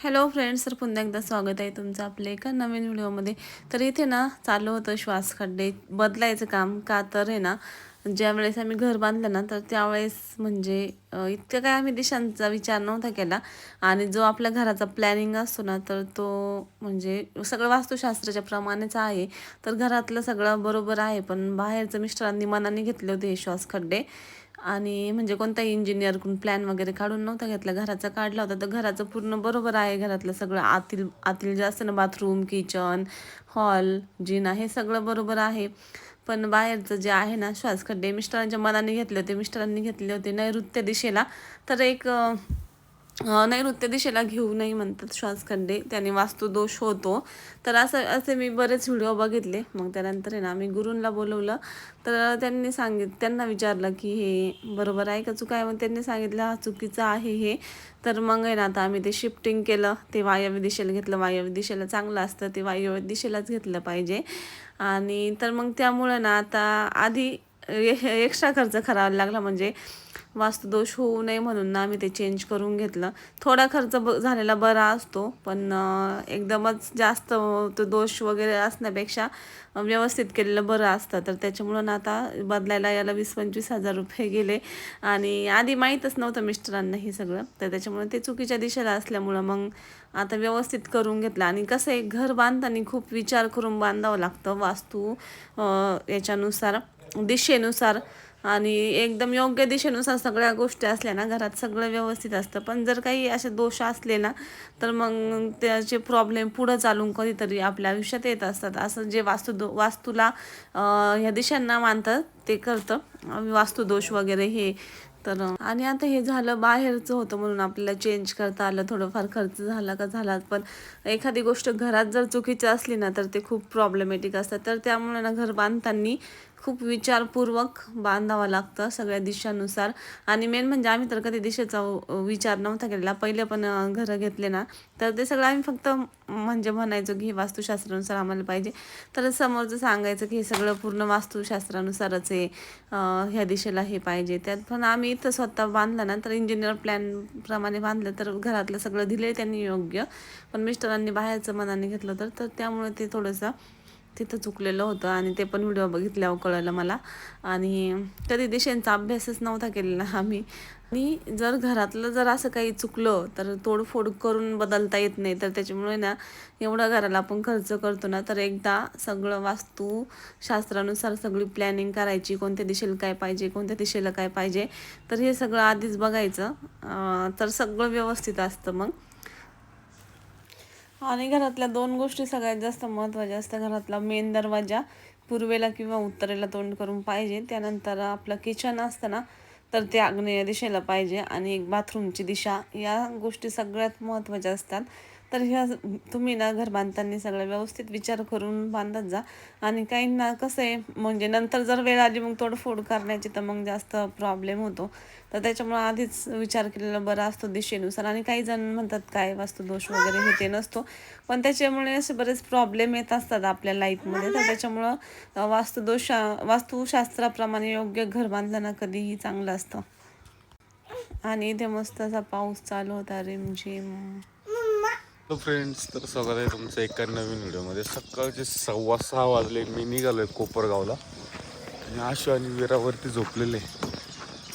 Hello friends तर पुन्हा एकदा स्वागत आहे तुमचं आपल्या एका नवीन व्हिडिओमध्ये तर इथे ना चालू होतं श्वास खड्डे बदलायचं काम का तर आहे ना ज्यावेळेस आम्ही घर बांधलं ना तर त्यावेळेस म्हणजे इतकं काय आम्ही दिशांचा विचार नव्हता केला. आणि जो आपल्या घराचा प्लॅनिंग असतो ना तर तो म्हणजे सगळं वास्तुशास्त्राच्या प्रमाणेच आहे. तर घरातलं सगळं बरोबर आहे पण बाहेरचं मिस्टरांनी मनाने घेतले होते हे श्वास खड्डे. आणि म्हणजे कोणताही इंजिनियरकडून प्लॅन वगैरे काढून नव्हता घेतला. घराचा काढला होता तर घराचं पूर्ण बरोबर आहे. घरातलं सगळं आतील आतील जे असतं ना बाथरूम किचन हॉल जिना हे सगळं बरोबर आहे. पण बाहेरचं जे आहे ना श्वासखड्डे मिस्टरांच्या मनाने घेतले होते मिस्टरांनी घेतले होते नैऋत्य दिशेला. तर एक नैऋत्य दिशेला घेऊ नाही म्हणतात श्वासखड्डे त्याने वास्तुदोष होतो. तर असं असे मी बरेच व्हिडिओ बघितले. मग त्यानंतर आहे ना मी गुरूंना बोलवलं. तर त्यांनी सांगित त्यांना विचारलं की हे बरोबर आहे का चुका? आहे मग त्यांनी सांगितलं हा चुकीचं आहे हे. तर मग आहे ना आता आम्ही ते शिफ्टिंग केलं. ते वायव्य दिशेला घेतलं. वायव्य दिशेला चांगलं असतं. ते वायव्य दिशेलाच घेतलं पाहिजे. आणि तर मग त्यामुळं ना आता आधी एक्स्ट्रा खर्च करावा लागला म्हणजे वास्तुदोष होऊ नये म्हणून ना आम्ही ते चेंज करून घेतलं. थोडा खर्च ब झालेला बरा असतो पण एकदमच जास्त तो दोष वगैरे असण्यापेक्षा व्यवस्थित केलेलं बरं असतं. तर त्याच्यामुळं ना आता बदलायला याला वीस पंचवीस हजार रुपये गेले. आणि आधी माहीतच नव्हतं मिस्टरांना हे सगळं. तर त्याच्यामुळे ते चुकीच्या दिशेला असल्यामुळं मग आता व्यवस्थित करून घेतलं. आणि कसं आहे घर बांधताना खूप विचार करून बांधावं लागतं वास्तू याच्यानुसार दिशेनुसार. आणि एकदम योग्य दिशेनुसार सगळ्या गोष्टी असल्या ना घरात सगळं व्यवस्थित असतं. पण जर काही असे दोष असले ना तर मग त्याचे प्रॉब्लेम पुढं चालून कधीतरी आपल्या आयुष्यात येत असतात. असं जे वास्तू दो वास्तूला ह्या दिशांना मानतात ते करतं. वास्तुदोष वगैरे हे. तर आणि आता हे झालं बाहेरचं होतं म्हणून आपल्याला चेंज करता आलं. थोडंफार खर्च झाला का झाला पण एखादी गोष्ट घरात जर चुकीची असली ना तर ते खूप प्रॉब्लेमॅटिक असतात तर त्यामुळे ना घर बांधताना खूप विचारपूर्वक बांधावं लागतं सगळ्या दिशानुसार. आणि मेन म्हणजे आम्ही तर कधी दिशेचा विचार नव्हता केलेला. पहिले पण घरं घेतले ना तर ते सगळं आम्ही फक्त म्हणजे म्हणायचो की हे वास्तुशास्त्रानुसार आम्हाला पाहिजे. तर समोरचं सांगायचं की हे सगळं पूर्ण वास्तुशास्त्रानुसारच आहे. ह्या दिशेला हे पाहिजे. त्यात पण आम्ही इथं स्वतः बांधलं ना तर इंजिनियर प्लॅनप्रमाणे बांधलं तर घरातलं सगळं दिले त्यांनी योग्य. पण मिस्टरांनी बाहेरचं मनाने घेतलं तर तर त्यामुळे ते थोडंसं तिथं चुकलेलं होतं आणि ते पण व्हिडिओ बघितल्यावर कळलं मला. आणि कधी दिशेंचा अभ्यासच नव्हता केलेला आम्ही. आणि जर घरातलं जर असं काही चुकलं तर तोडफोड करून बदलता येत नाही. तर त्याच्यामुळे ना एवढा घराला आपण खर्च करतो ना तर एकदा सगळं वास्तू शास्त्रानुसार सगळी प्लॅनिंग करायची कोणत्या दिशेला काय पाहिजे कोणत्या दिशेला काय पाहिजे तर हे सगळं आधीच बघायचं. तर सगळं व्यवस्थित असतं मग. आणि घरातल्या दोन गोष्टी सगळ्यात जास्त महत्त्वाच्या असतात. घरातला मेन दरवाजा पूर्वेला किंवा उत्तरेला तोंड करून पाहिजे. त्यानंतर आपलं किचन असतं ना तर ते आग्नेय दिशेला पाहिजे. आणि एक बाथरूमची दिशा या गोष्टी सगळ्यात महत्त्वाच्या असतात. तर ह्या तुम्ही ना घर बांधताना सगळं व्यवस्थित विचार करून बांधत जा. आणि काहींना कसं आहे म्हणजे नंतर जर वेळ आली मग तोडफोड करण्याची तर मग जास्त प्रॉब्लेम होतो. तर त्याच्यामुळे आधीच विचार केलेला बरा असतो दिशेनुसार. आणि काही जण म्हणतात काय वास्तुदोष वगैरे हे ते नसतो. पण त्याच्यामुळे असे बरेच प्रॉब्लेम येत असतात आपल्या लाईफमध्ये तर त्याच्यामुळं वास्तुदोष वास्तुशास्त्राप्रमाणे योग्य घर बांधताना कधीही चांगलं असतं. आणि इथे मस्त असा पाऊस चालू होता रिमझिम. हॅलो फ्रेंड्स तर स्वागत आहे तुमचं एका नवीन व्हिडिओमध्ये. सकाळचे सव्वा सहा वाजले मी निघालो आहे कोपरगावला. आणि आशू आणि विरावरती झोपलेले.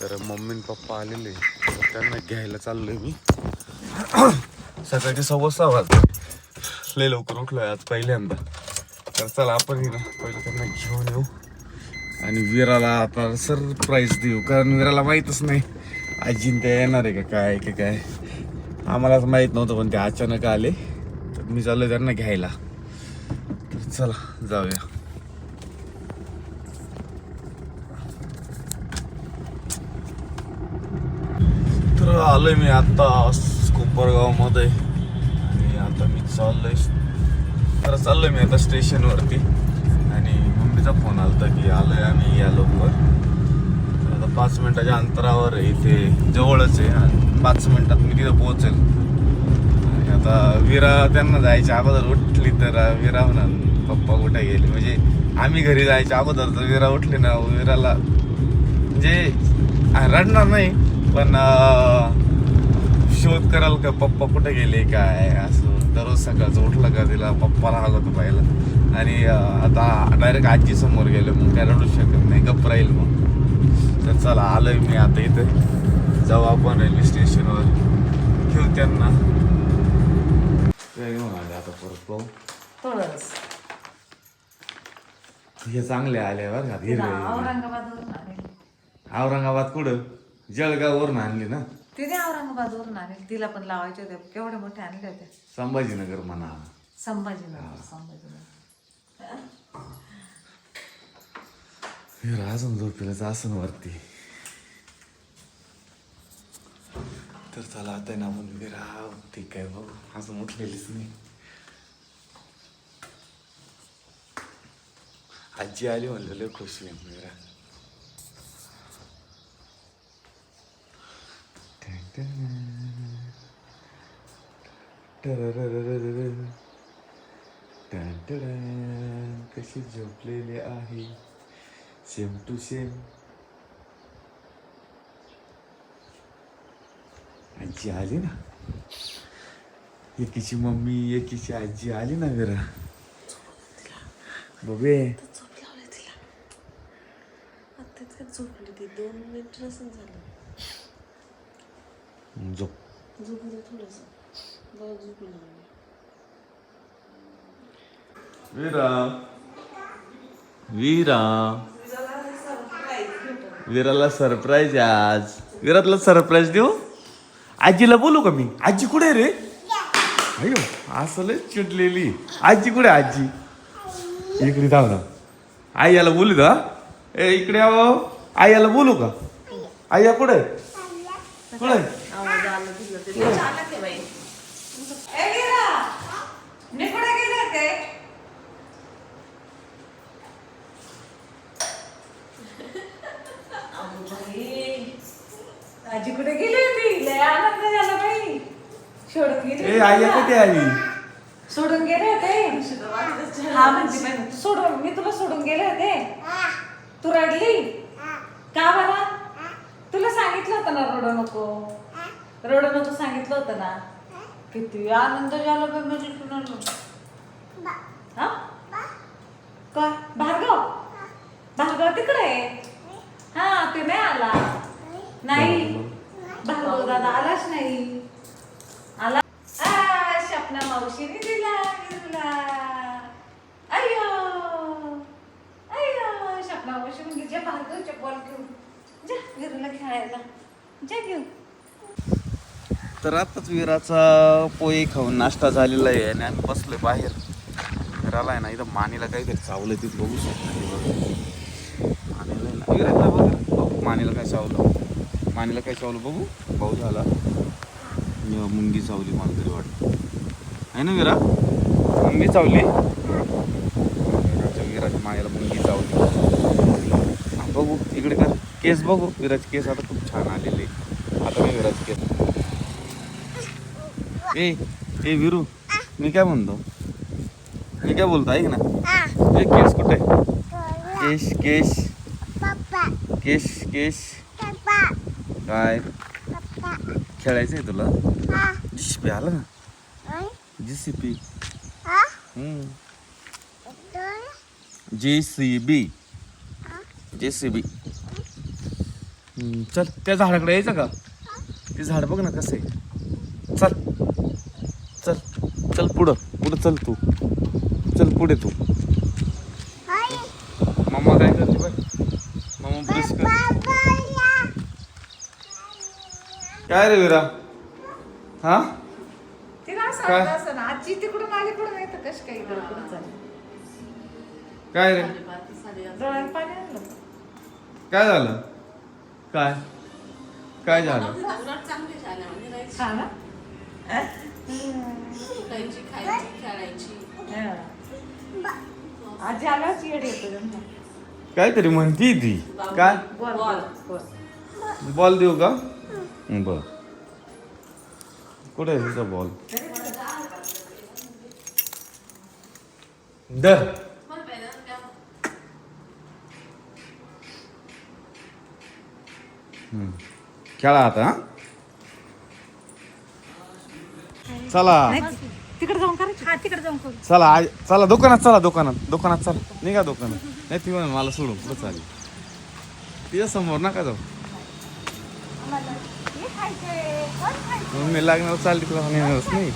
तर मम्मी आणि पप्पा आलेले. तर त्यांना घ्यायला चाललो आहे मी. सकाळचे सव्वा सहा वाजले. लय लवकर उठलो आहे आज पहिल्यांदा. तर चला आपण ना पहिले त्यांना घेऊन येऊ. आणि विराला आता सरप्राईज देऊ कारण विराला माहीतच नाही. अजिंत्या येणार आहे का काय का काय? आम्हालाच माहीत नव्हतं पण ते अचानक आले. तर मी चाललो त्यांना घ्यायला. तर चला जाऊया. तर आलोय मी आता कोपरगावमध्ये. आणि आता मी चाललोय. तर चाललोय मी आता स्टेशनवरती. आणि मम्मीचा फोन आलता की आलोय आम्ही या लवकर. पाच मिनटाच्या अंतरावर इथे जवळच आहे पाच मिनटात मी तिथं पोहोचेल. आता विरा त्यांना जायच्या अगोदर उठली तर विरा म्हणा पप्पा कुठे गेले? म्हणजे आम्ही घरी जायच्या अगोदर तर विरा उठली ना विराला म्हणजे रडणार नाही पण शोध कराल का पप्पा कुठे गेले काय असं दररोज सकाळचं उठलं का तिला पप्पाला होतं पाहिलं आणि आता डायरेक्ट आजी समोर गेलो मग काय रडू शकत नाही गप्प राहील मग. तर चला आलोय मी आता इथे. जाऊ आपण रेल्वे स्टेशनवर घेऊ त्यांना. काय घेऊन आले आता परत पाहू. हे चांगले आले बरं का हिरवे औरंगाबाद कुठं? जळगाववरून आणली ना? तिने औरंगाबादवरून आले. तिला पण लावायचे होते. केवढे मोठे आणले होते. संभाजीनगर म्हणा. संभाजीनगर संभाजीनगर. अजून झोपेलच असं वरती तर चला आता ना आपण विरा ठीक आहे भाऊ अजून उठलेलीच नाही आजी आली म्हणलं लय खुश आहे विरा कशी झोपलेली आहे सेम टू सेम आजी आली ना एकीची मम्मी एकीची आजी आली ना घरा बघे झोप लावली तिला आता झोपली ती दोन मिनिट नसून झालं झोप झोपू दे बरं वीरा वीरा विराला सरप्राईज आहे आज. विरातला सरप्राईज देऊ? आजीला बोलू का मी? आजी कुठे आहे रे? अयो असं लय चिडलेली. आजी कुठे आहे आजी? इकडे धाव ना. आई याला बोलू का ए इकडे यावं. आई याला बोलू का? आई या कुठे? आहे? कुठे आहे? आवाज आला तिला ते चालत आहे बाई मी कुठे गेले होते अगं बाई, आजी कुठे गेली होती लय आनंद झाला बाई सोडून गेली ए आई आली सोडून गेले होते? हा म्हणजे सोडून मी तुला सोडून गेले होते? तू रडली? का बरं तुला सांगितलं होतं ना रडू नको. रडू नको सांगितलं होतं ना. किती आनंद झाला बाई म्हणजे कुणाला? हा? काय भार्गव? भार्गव तिकडे आहे. हा ते नाही आला. नाही. भार्गव दादा आलाच नाही आला आ, शपना मावशीने दिला विरूला अय्यो अय्यो शपना मावशी म्हणजे जे भार्गवचे बॉल. घेऊन जा विरूला खेळायला. जा घेऊन. तर आताच विराचा पोहे खाऊन नाश्ता झालेला आहे आणि आम्ही बसलोय बाहेर. विराला आहे ना इथं मानेला काहीतरी चावलं तिथं बघू शकतो मानेला ना. विराला बघ. बघू मानेला काय चावलं. मानेला काय चावलं बघू. भाऊ झाला. मुंगी चावली मला तरी वाटतं. आहे ना विरा मुंगी चावली. विराच्या मानेला मुंगी चावली. बघू इकडे कर. केस बघू विराचे केस आता खूप छान आलेले. आता मी विराचे केस. ए ए विरू मी काय म्हणतो? मी काय बोलतो ऐक ना. ए केस कुठे? केश केश. केश केश. काय? खेळायचं आहे तुला? आला ना? जीसीपी जे C B J C B चल त्या झाडाकडे यायचं का? ते झाड बघ ना कसं आहे चल. चल. चल पुढं. पुढं चल तू. चल पुढे तू. मम्मा काय करते बाय मम्मा ब्रश कर काय रे विरा? हा? असं काय? असं ना? आजी तिकडून आली कुठं नाही तर कशी काही काय रे? डोळ्यात पाणी आणलं. काय झालं? काय? काय झालं? चांगली म्हणजे राहायची हा ना? खायची खायची खेळायची. हा. आजी आल्याच येड येतो त्यांना. काहीतरी म्हणती ती. काय? बोल बोल बोल. बॉल. देऊ का? बर कुठे आहे बॉल? हम्म. खेळा आता हा? चला तिकडे जाऊन करायचं हा तिकडे जाऊन करू चला आज चला दुकानात चला दुकानात दुकानात चला निघा दुकानात नाही ती म्हणे मला सोडून पुढं चालेल तिच्या समोर नका जाऊ मम्मी लागणार चालली तुला नाही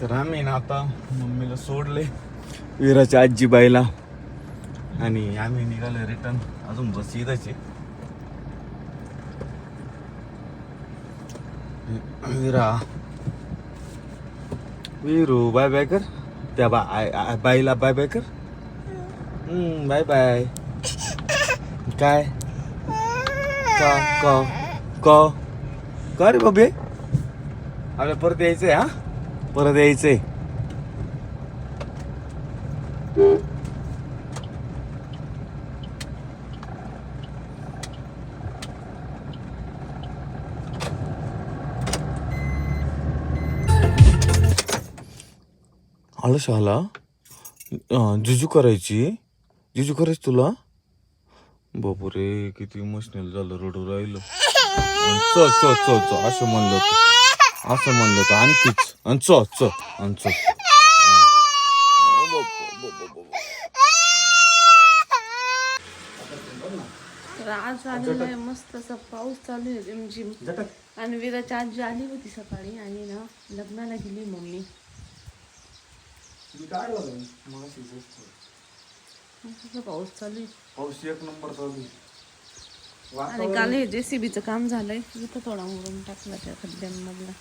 तर आम्ही ना आता मम्मीला सोडले वीराच्या आजीबाईला. आणि आम्ही निघालो रिटर्न अजून बस येताच वीरा. वीरू बाय बाय कर. त्या बा आय- आय- बाईला बाय बाय कर. हम्म, बाय बाय काय? का? क? क? रे बाबे? आपल्याला परत यायचंय हा? परत यायचंय. आलं शाला? अं, जिजू करायची. जिजू करायची तुला? बापरे किती इमोशनल झालं रडू राहिलं. चल च च च असं म्हणलं असं म्हणलं तर आणखीच. अन च आज आलेला आहे मस्त असा पाऊस चालू आहे रिमझिम. आणि विराची आजी आली होती सकाळी आणि ना लग्नाला गेली मम्मी. पाऊस चालू आहे. पाऊस एक नंबर चालू आणि काल हे जेसीबीचं काम झालंय. इथं थोडा मुरुम टाकला त्या खड्ड्यांमधला.